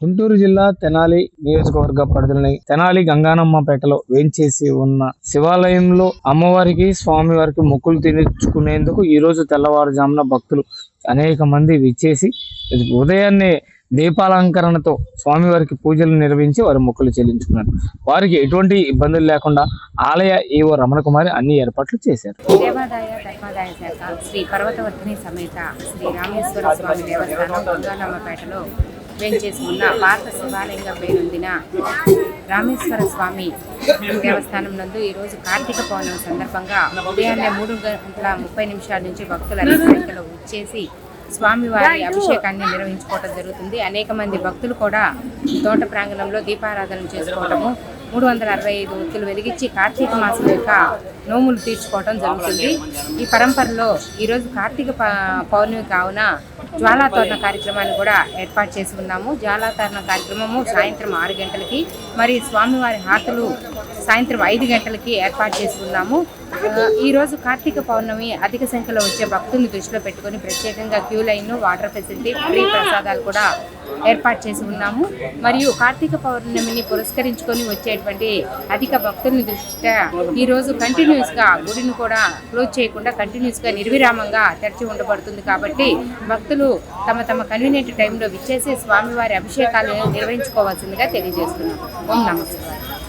గుంటూరు జిల్లా తెనాలి నియోజకవర్గ పరిధిలోని తెనాలి గంగానమ్మపేటలో వేంచేసి ఉన్న శివాలయంలో అమ్మవారికి స్వామివారికి మొక్కులు తీర్చుకునేందుకు ఈరోజు తెల్లవారుజామున భక్తులు అనేక మంది విచ్చేసి ఉదయాన్నే దీపాలంకరణతో స్వామివారికి పూజలు నిర్వహించి వారి మొక్కులు చెల్లించుకున్నారు. వారికి ఎటువంటి ఇబ్బందులు లేకుండా ఆలయ ఈవో రమణ కుమారి అన్ని ఏర్పాట్లు చేశారు. దేవాదాయ ధర్మాదాయ శాఖ శ్రీ పర్వతవర్ధిని సమేత శ్రీ రామేశ్వర స్వామి దేవస్థానం గంగానమ్మపేటలో వేంచేసి ఉన్న పాత శివాలయంగా పేరొందిన రామేశ్వర స్వామి దేవస్థానం నందు ఈరోజు కార్తీక పౌర్ణమి సందర్భంగా ఉదయాన్నే మూడు గంటల ముప్పై నిమిషాల నుంచి భక్తులు సంఖ్యలో వచ్చేసి స్వామివారి అభిషేకాన్ని నిర్వహించుకోవడం జరుగుతుంది. అనేక మంది భక్తులు కూడా తోట ప్రాంగణంలో దీపారాధన చేసుకోవడము మూడు వందల అరవై ఐదు ఒత్తులు వెలిగించి కార్తీక మాసం యొక్క నోములు తీర్చుకోవడం జరుగుతుంది. ఈ పరంపరలో ఈరోజు కార్తీక పౌర్ణమి కావున జ్వాలాతోరణ కార్యక్రమాన్ని కూడా ఏర్పాటు చేసి ఉన్నాము. జ్వాలాతోరణ కార్యక్రమము సాయంత్రం ఆరు గంటలకి మరి స్వామివారి హాతలు సాయంత్రం ఐదు గంటలకి ఏర్పాటు చేసి ఉన్నాము. ఈరోజు కార్తీక పౌర్ణమి అధిక సంఖ్యలో వచ్చే భక్తుల్ని దృష్టిలో పెట్టుకొని ప్రత్యేకంగా queue line water facility free ప్రసాదాలు కూడా ఏర్పాటు చేసి ఉన్నాము. మరియు కార్తీక పౌర్ణమిని పురస్కరించుకొని వచ్చేటువంటి అధిక భక్తుల్ని దృష్ట్యా ఈరోజు కంటిన్యూస్గా గుడిని కూడా క్లోజ్ చేయకుండా కంటిన్యూస్గా నిర్విరామంగా తెరిచి ఉండబడుతుంది కాబట్టి భక్తులు తమ తమ కన్వీనియంట్ టైంలో విచ్చేసి స్వామివారి అభిషేకాలను నిర్వహించుకోవాల్సిందిగా తెలియజేస్తున్నాం. ఓం నమస్కారం